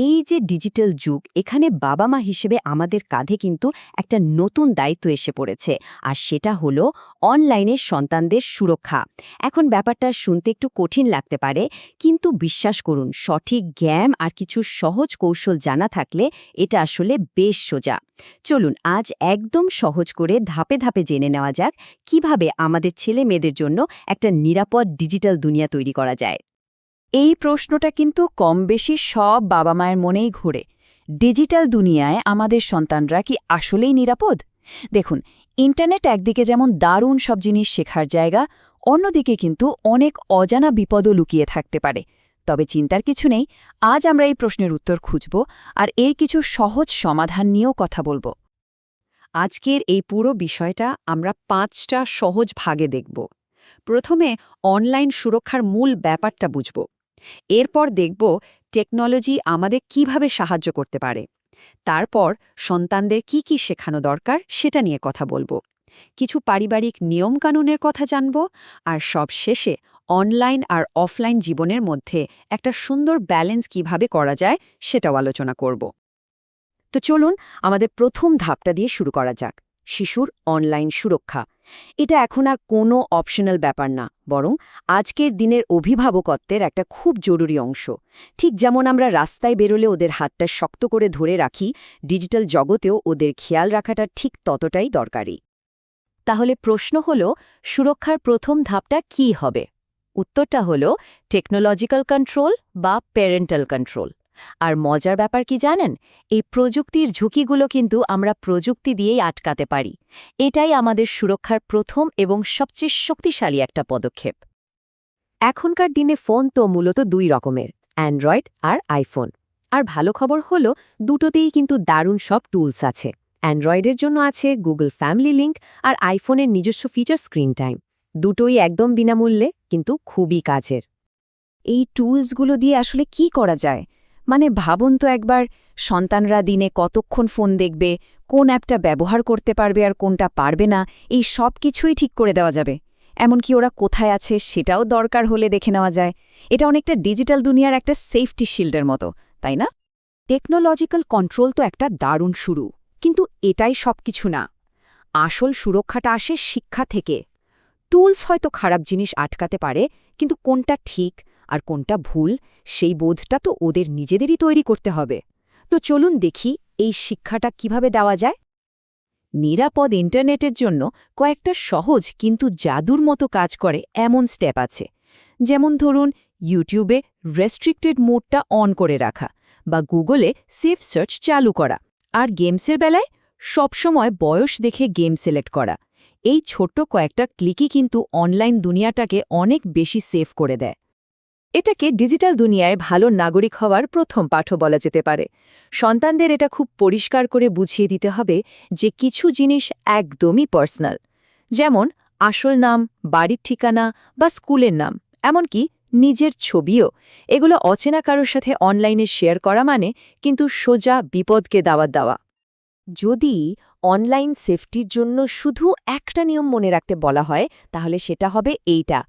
এই যে ডিজিটাল যুগ, এখানে বাবা মা হিসেবে আমাদের কাঁধে কিন্তু একটা নতুন দায়িত্ব এসে পড়েছে। আর সেটা হলো অনলাইনে সন্তানদের সুরক্ষা। এখন ব্যাপারটা শুনতে একটু কঠিন লাগতে পারে, কিন্তু বিশ্বাস করুন, সঠিক জ্ঞান আর কিছু সহজ কৌশল জানা থাকলে এটা আসলে বেশ সোজা। চলুন, আজ একদম সহজ করে ধাপে ধাপে জেনে নেওয়া যাক কীভাবে আমাদের ছেলে মেয়েদের জন্য একটা নিরাপদ ডিজিটাল দুনিয়া তৈরি করা যায়। এই প্রশ্নটা কিন্তু কম বেশি সব বাবা মায়ের মনেই ঘোরে। ডিজিটাল দুনিয়ায় আমাদের সন্তানরা কি আসলেই নিরাপদ? দেখুন, ইন্টারনেট একদিকে যেমন দারুণ সব জিনিস শেখার জায়গা, অন্যদিকে কিন্তু অনেক অজানা বিপদও লুকিয়ে থাকতে পারে। তবে চিন্তার কিছু নেই, আজ আমরা এই প্রশ্নের উত্তর খুঁজব আর এর কিছু সহজ সমাধান নিয়েও কথা বলব। আজকের এই পুরো বিষয়টা আমরা পাঁচটা সহজ ভাগে দেখব। প্রথমে অনলাইন সুরক্ষার মূল ব্যাপারটা বুঝব। এরপর দেখব টেকনোলজি আমাদের কীভাবে সাহায্য করতে পারে। তারপর সন্তানদের কি কি শেখানো দরকার সেটা নিয়ে কথা বলব। কিছু পারিবারিক নিয়মকানুনের কথা জানব আর সব শেষে অনলাইন আর অফলাইন জীবনের মধ্যে একটা সুন্দর ব্যালেন্স কীভাবে করা যায় সেটাও আলোচনা করব। তো চলুন আমাদের প্রথম ধাপটা দিয়ে শুরু করা যাক। শিশুর অনলাইন সুরক্ষা। এটা এখন আর কোনো অপশনাল ব্যাপার না, বরং আজকের দিনের অভিভাবকত্বের একটা খুব জরুরি অংশ। ঠিক যেমন আমরা রাস্তায় বেরোলে ওদের হাতটা শক্ত করে ধরে রাখি, ডিজিটাল জগতেও ওদের খেয়াল রাখাটা ঠিক ততটাই দরকারি। তাহলে প্রশ্ন হল, সুরক্ষার প্রথম ধাপটা কি হবে? উত্তরটা হল টেকনোলজিক্যাল কন্ট্রোল বা প্যারেন্টাল কন্ট্রোল আর মজার ব্যাপার কি জানেন? এই প্রযুক্তির ঝুঁকিগুলো কিন্তু আমরা প্রযুক্তি দিয়েই আটকাতে পারি। এটাই আমাদের সুরক্ষার প্রথম এবং সবচেয়ে শক্তিশালী একটা পদক্ষেপ। এখনকার দিনে ফোন তো মূলত দুই রকমের, অ্যান্ড্রয়েড আর আইফোন। আর ভালো খবর হল, দুটোতেই কিন্তু দারুণ সব টুলস আছে। অ্যান্ড্রয়েডের জন্য আছে গুগল ফ্যামিলি লিঙ্ক আর আইফোনের নিজস্ব ফিচার স্ক্রিন টাইম। দুটোই একদম বিনামূল্যে, কিন্তু খুবই কাজের। এই টুলসগুলো দিয়ে আসলে কি করা যায়? মানে ভাবুন তো একবার, সন্তানরা দিনে কতক্ষণ ফোন দেখবে, কোন অ্যাপটা ব্যবহার করতে পারবে আর কোনটা পারবে না, এই সব কিছুই ঠিক করে দেওয়া যাবে। এমনকি ওরা কোথায় আছে সেটাও দরকার হলে দেখে নেওয়া যায়। এটা অনেকটা ডিজিটাল দুনিয়ার একটা সেফটি শিল্ডের মতো, তাই না? টেকনোলজিক্যাল কন্ট্রোল তো একটা দারুণ শুরু, কিন্তু এটাই সব কিছু না। আসল সুরক্ষাটা আসে শিক্ষা থেকে। টুলস হয়তো খারাপ জিনিস আটকাতে পারে, কিন্তু কোনটা ঠিক আর কোনটা ভুল, সেই বোধটা তো ওদের নিজেদেরই তৈরি করতে হবে। তো চলুন দেখি এই শিক্ষাটা কীভাবে দেওয়া যায়। নিরাপদ ইন্টারনেটের জন্য কয়েকটা সহজ কিন্তু জাদুর মতো কাজ করে এমন স্টেপ আছে। যেমন ধরুন, ইউটিউবে রেস্ট্রিক্টেড মোডটা অন করে রাখা বা গুগলে সেফ সার্চ চালু করা। আর গেমসের বেলায় সবসময় বয়স দেখে গেম সিলেক্ট করা। এই ছোট্ট কয়েকটা ক্লিকই কিন্তু অনলাইন দুনিয়াটাকে অনেক বেশি সেফ করে দেয়। এটাকে ডিজিটাল দুনিয়ায় ভালো নাগরিক হওয়ার প্রথম পাঠও বলা যেতে পারে। সন্তানদের এটা খুব পরিষ্কার করে বুঝিয়ে দিতে হবে যে কিছু জিনিস একদমই পার্সোনাল। যেমন আসল নাম, বাড়ির ঠিকানা বা স্কুলের নাম, এমনকি নিজের ছবিও। এগুলো অচেনা কারোর সাথে অনলাইনে শেয়ার করা মানে কিন্তু সোজা বিপদকে দাওয়াত দেওয়া। যদি অনলাইন সেফটির জন্য শুধু একটা নিয়ম মনে রাখতে বলা হয়, তাহলে সেটা হবে এইটা।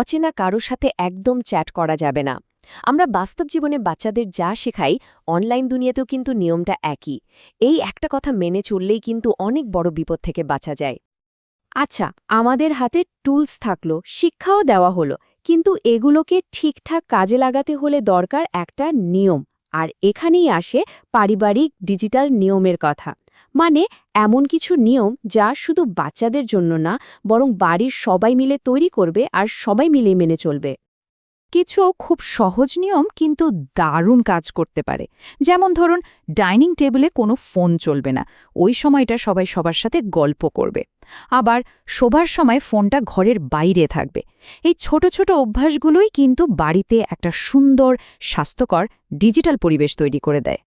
অচেনা কারও সাথে একদম চ্যাট করা যাবে না। আমরা বাস্তব জীবনে বাচ্চাদের যা শেখাই, অনলাইন দুনিয়াতেও কিন্তু নিয়মটা একই। এই একটা কথা মেনে চললেই কিন্তু অনেক বড় বিপদ থেকে বাঁচা যায়। আচ্ছা আমাদের হাতে টুলস থাকল, শিক্ষাও দেওয়া হলো, কিন্তু এগুলোকে ঠিকঠাক কাজে লাগাতে হলে দরকার একটা নিয়ম, আর এখানেই আসে পারিবারিক ডিজিটাল নিয়মের কথা। মানে এমন কিছু নিয়ম যা শুধু বাচ্চাদের জন্য না, বরং বাড়ির সবাই মিলে তৈরি করবে আর সবাই মিলে মেনে চলবে। কিছু খুব সহজ নিয়ম কিন্তু দারুণ কাজ করতে পারে। যেমন ধরুন, ডাইনিং টেবিলে কোনো ফোন চলবে না, ওই সময়টা সবাই সবার সাথে গল্প করবে। আবার শোবার সময় ফোনটা ঘরের বাইরে থাকবে। এই ছোট ছোট অভ্যাসগুলোই কিন্তু বাড়িতে একটা সুন্দর, স্বাস্থ্যকর, ডিজিটাল পরিবেশ তৈরি করে দেয়।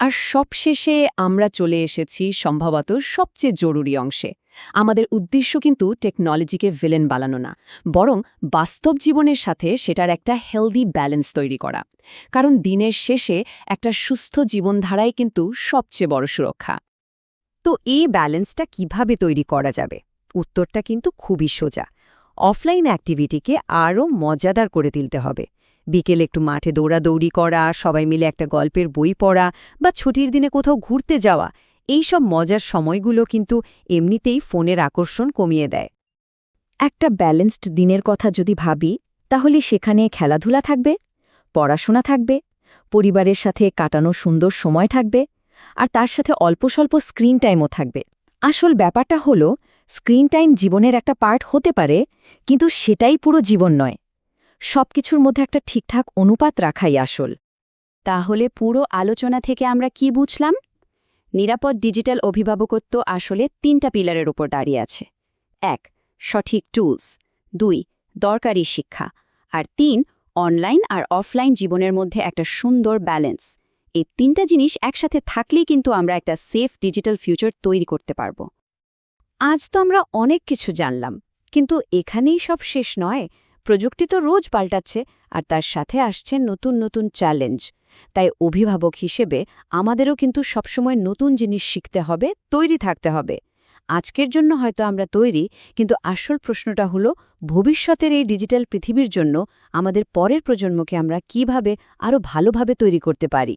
আর সবশেষে আমরা চলে এসেছি সম্ভবত সবচেয়ে জরুরি অংশে। আমাদের উদ্দেশ্য কিন্তু টেকনোলজিকে ভিলেন বানানো না, বরং বাস্তব জীবনের সাথে সেটার একটা হেলদি ব্যালেন্স তৈরি করা। কারণ দিনের শেষে একটা সুস্থ জীবনধারাই কিন্তু সবচেয়ে বড় সুরক্ষা। তো এই ব্যালেন্সটা কীভাবে তৈরি করা যাবে? উত্তরটা কিন্তু খুবই সোজা। অফলাইন অ্যাক্টিভিটিকে আরও মজাদার করে তুলতে হবে। বিকেলে একটু মাঠে দৌড়াদৌড়ি করা, সবাই মিলে একটা গল্পের বই পড়া বা ছুটির দিনে কোথাও ঘুরতে যাওয়া এই সব মজার সময়গুলো কিন্তু এমনিতেই ফোনের আকর্ষণ কমিয়ে দেয়। একটা ব্যালেন্সড দিনের কথা যদি ভাবি, তাহলে সেখানে খেলাধুলা থাকবে, পড়াশোনা থাকবে, পরিবারের সাথে কাটানো সুন্দর সময় থাকবে, আর তার সাথে অল্প স্বল্প স্ক্রিন টাইমও থাকবে। আসল ব্যাপারটা হলো স্ক্রিন টাইম জীবনের একটা পার্ট হতে পারে, কিন্তু সেটাই পুরো জীবন নয়। সবকিছুর মধ্যে একটা ঠিকঠাক অনুপাত রাখাই আসল। তাহলে পুরো আলোচনা থেকে আমরা কি বুঝলাম? নিরাপদ ডিজিটাল অভিভাবকত্ব আসলে তিনটা পিলারের উপর দাঁড়িয়ে আছে। এক, সঠিক টুলস। দুই, দরকারি শিক্ষা। আর তিন, অনলাইন আর অফলাইন জীবনের মধ্যে একটা সুন্দর ব্যালেন্স। এই তিনটা জিনিস একসাথে থাকলেই কিন্তু আমরা একটা সেফ ডিজিটাল ফিউচার তৈরি করতে পারব। আজ তো আমরা অনেক কিছু জানলাম, কিন্তু এখানেই সব শেষ নয়। প্রযুক্তি তো রোজ পাল্টাচ্ছে, আর তার সাথে আসছে নতুন নতুন চ্যালেঞ্জ। তাই অভিভাবক হিসেবে আমাদেরও কিন্তু সবসময় নতুন জিনিস শিখতে হবে, তৈরি থাকতে হবে। আজকের জন্য হয়তো আমরা তৈরি, কিন্তু আসল প্রশ্নটা হলো, ভবিষ্যতের এই ডিজিটাল পৃথিবীর জন্য আমাদের পরের প্রজন্মকে আমরা কীভাবে আরও ভালোভাবে তৈরি করতে পারি?